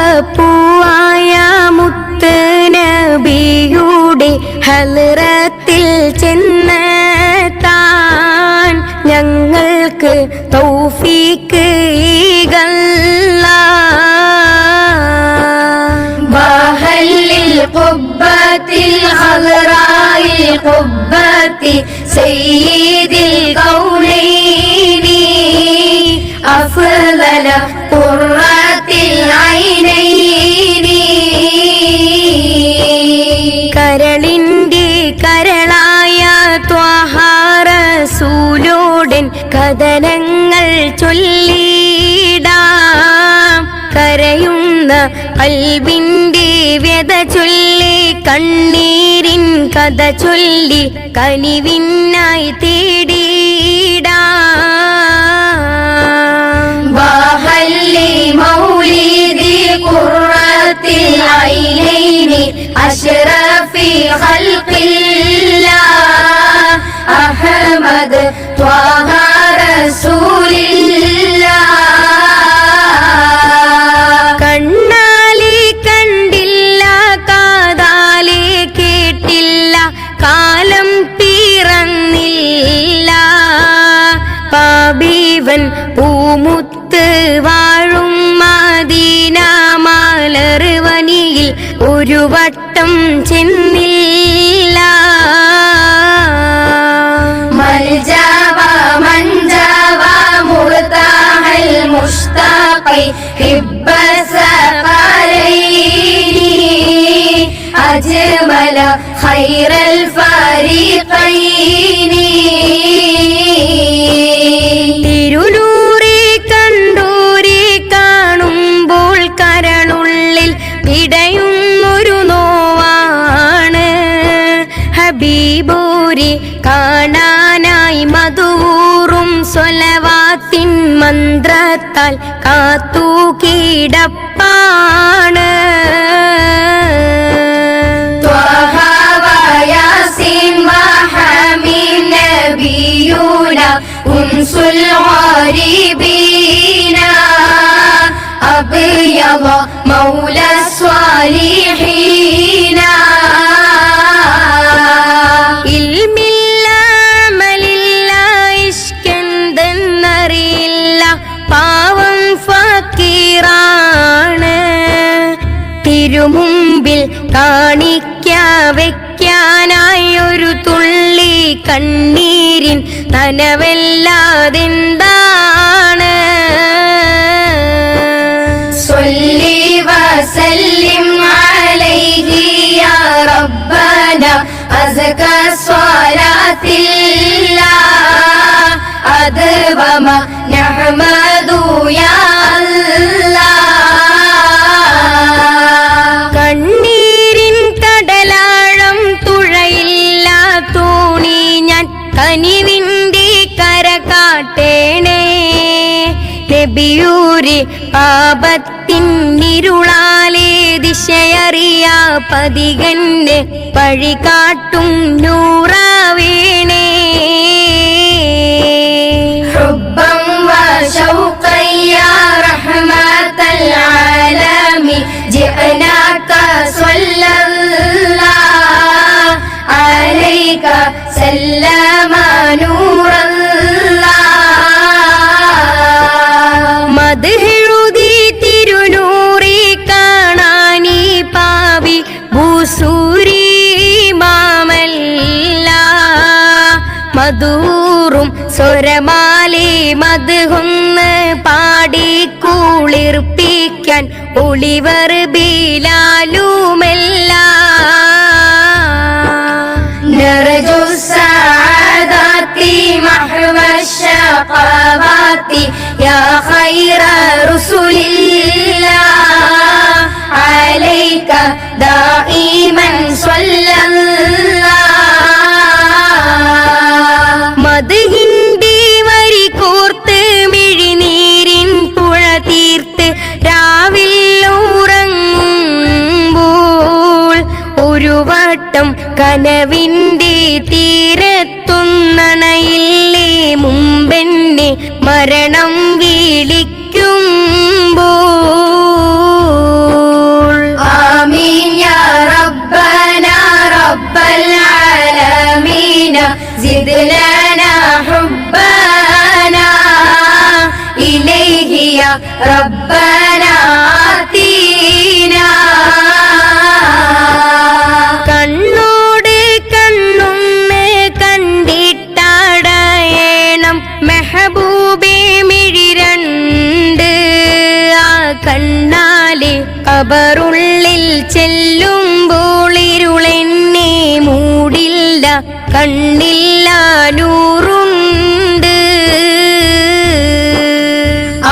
ആരംഭപ്പൂവായ മുത്ത് നബിയുടെ ഹലറത്തിൽ ചെന്ന് താൻ ഞങ്ങൾക്ക് തൗഫീക്ക് ഈഗല്ല باهل القبة الخضراء القبة سيد الكونين أفضل വചനങ്ങൾ ചൊല്ലിടാം. കരയുന്ന കൽവിന്റെ വ്യത ചൊല്ലി കണ്ണീരിൻ കഥ ചൊല്ലി കനിവിന്നായി തേടിടാം. വാഹല്ലി മൗലീദി ഖുർറത്തിൽ ഐലൈനി അഷ്റഫി ഒരു വട്ടം ചെന്നില്ല. മൽജാവ മഞ്ചാവ മുഹത്താഹൽ അജ്മല ഖൈറൽ ഹബീബൂരി കാണാനായി മധൂറും സ്വലവാത്തിൻ മന്ത്രത്താൽ കാത്തു കിടപ്പാണ് طه وياسين وحميم نبينا أنس الغريبين أبيض مولى الصالحين കാണിക്കാ വെക്കാനായി ഒരു തുള്ളി കണ്ണീരിൻ തനവെല്ലാതെന്താണ് സ്വല്ലി അത് വമ യാ ദൂയാ അദ്വമ നഹ്മദു യാ നബിയൂരി പാപത്തിൻ ഇരുളാലേ ദിശയറിയാ പതികന്റെ പഴികാട്ടും നൂറാവേണേ മധൂറും സ്വരമാലി മധുഹൊന്ന് പാടി കുളിർപ്പിക്കാൻ ഒളിവർ ബീലാലുമെല്ലാം نرجو السعادات محو الشقوات يا خير رسل الله കനവിന്റെ തീരത്തുന്നണയില്ലേ മുമ്പെന്നെ മരണം വിളിക്കുമ്പോൾ. ആമീൻ യാ റബ്ബന. ഖബറുള്ളിൽ ചെല്ലുമ്പോളിരുളെന്നെ മൂടില്ല കണ്ണില്ല നൂറുണ്ട്.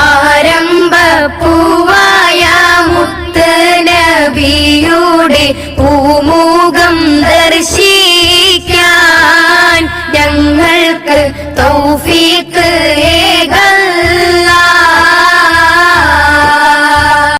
ആരംഭ പൂവായ മുത്ത് നബിയുടെ പൂമുഖം ദർശിക്കാൻ ഞങ്ങൾക്ക് തോ